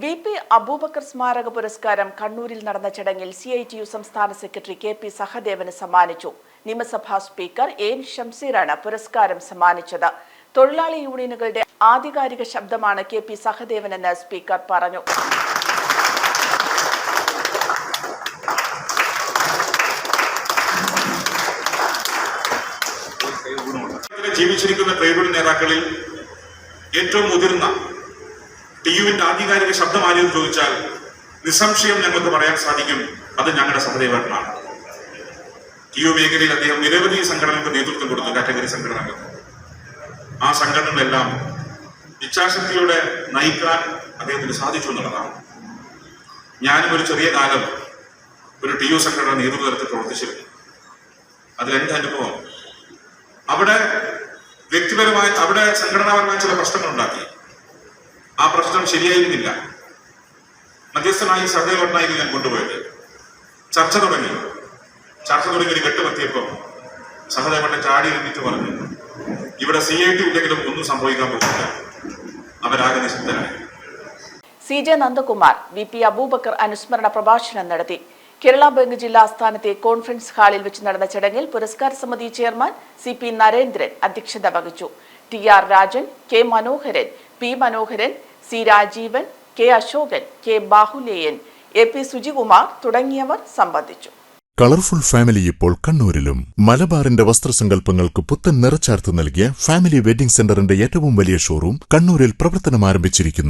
V P Abubakar സ്മാരക പുരസ്കാരം കണ്ണൂരിൽ നടന്ന ചടങ്ങിൽ സി ഐ ടി യു സംസ്ഥാന സെക്രട്ടറി കെ പി സഹദേവന് സമ്മാനിച്ചു. നിയമസഭാ സ്പീക്കർ എൻ ഷംസീറാണ് പുരസ്കാരം സമ്മാനിച്ചത്. തൊഴിലാളി യൂണിയനുകളുടെ ആധികാരിക ശബ്ദമാണ് കെ പി സഹദേവനെന്ന് സ്പീക്കർ പറഞ്ഞു. ജീവിച്ചിരിക്കുന്ന ട്രേഡ് യൂണിയൻ നേതാക്കളിൽ ഏറ്റവും മുതിർന്ന ടി യുവിന്റെ ആധികാരിക ശബ്ദം ആരെന്ന് ചോദിച്ചാൽ നിസ്സംശയം ഞങ്ങൾക്ക് പറയാൻ സാധിക്കും. അത് ഞങ്ങളുടെ സഹദേവനാണ് ടി യു മേഖലയിൽ അദ്ദേഹം നിരവധി സംഘടനകൾക്ക് നേതൃത്വം കൊടുത്തു കാറ്റഗറി സംഘടനകൾ ആ സംഘടനകളെല്ലാം ഇച്ഛാശക്തിയോടെ നയിക്കാൻ അദ്ദേഹത്തിന് സാധിച്ചു എന്നുള്ളതാണ്. ഞാനും ഒരു ചെറിയ കാലം ഒരു ടി യു സംഘടന നേതൃത്വത്തിൽ പ്രവർത്തിച്ചിരുന്നു. അതിലെന്റെ അനുഭവം. അവിടെ വ്യക്തിപരമായ അവിടെ സംഘടനാപരമായ ചില പ്രശ്നങ്ങൾ ഉണ്ടാക്കി. ആ പ്രശ്നം ശരിയായിരുന്നില്ല. മധ്യസ്ഥനായി സഹദേവട്ടനായിരുന്നു ഞാൻ കൊണ്ടുപോയത്. ചർച്ച തുടങ്ങി. ചർച്ച തുടങ്ങി ഒരു കെട്ടുമെത്തിയപ്പോൾ ചാടി എഴുന്നിട്ട് പറഞ്ഞു ഇവിടെ സി ഐ ടി ഉണ്ടെങ്കിലും ഒന്നും സംഭവിക്കാൻ പറ്റില്ല അവരാകെ നിശബ്ദനായി C J Nandakumar V P Abubakar അനുസ്മരണ പ്രഭാഷണം നടത്തി. കേരള ബാങ്ക് ജില്ലാ ആസ്ഥാനത്തെ കോൺഫറൻസ് ഹാളിൽ വെച്ച് നടന്ന ചടങ്ങിൽ പുരസ്കാര സമിതി ചെയർമാൻ സി പി നരേന്ദ്രൻ അധ്യക്ഷത വഹിച്ചു. T R Rajan K Manoharan P Manoharan C Rajeevan K Ashokan K Bahuleyan A P Sujikumar തുടങ്ങിയവർ സംബന്ധിച്ചു. കളർഫുൾ ഫാമിലി ഇപ്പോൾ കണ്ണൂരിലും. മലബാറിന്റെ വസ്ത്രസങ്കല്പങ്ങൾക്ക് പുത്തൻ നിറച്ചാർത്ത് നൽകിയ ഫാമിലി വെഡിംഗ് സെന്ററിന്റെ ഏറ്റവും വലിയ ഷോറൂം കണ്ണൂരിൽ പ്രവർത്തനം ആരംഭിച്ചിരിക്കുന്നു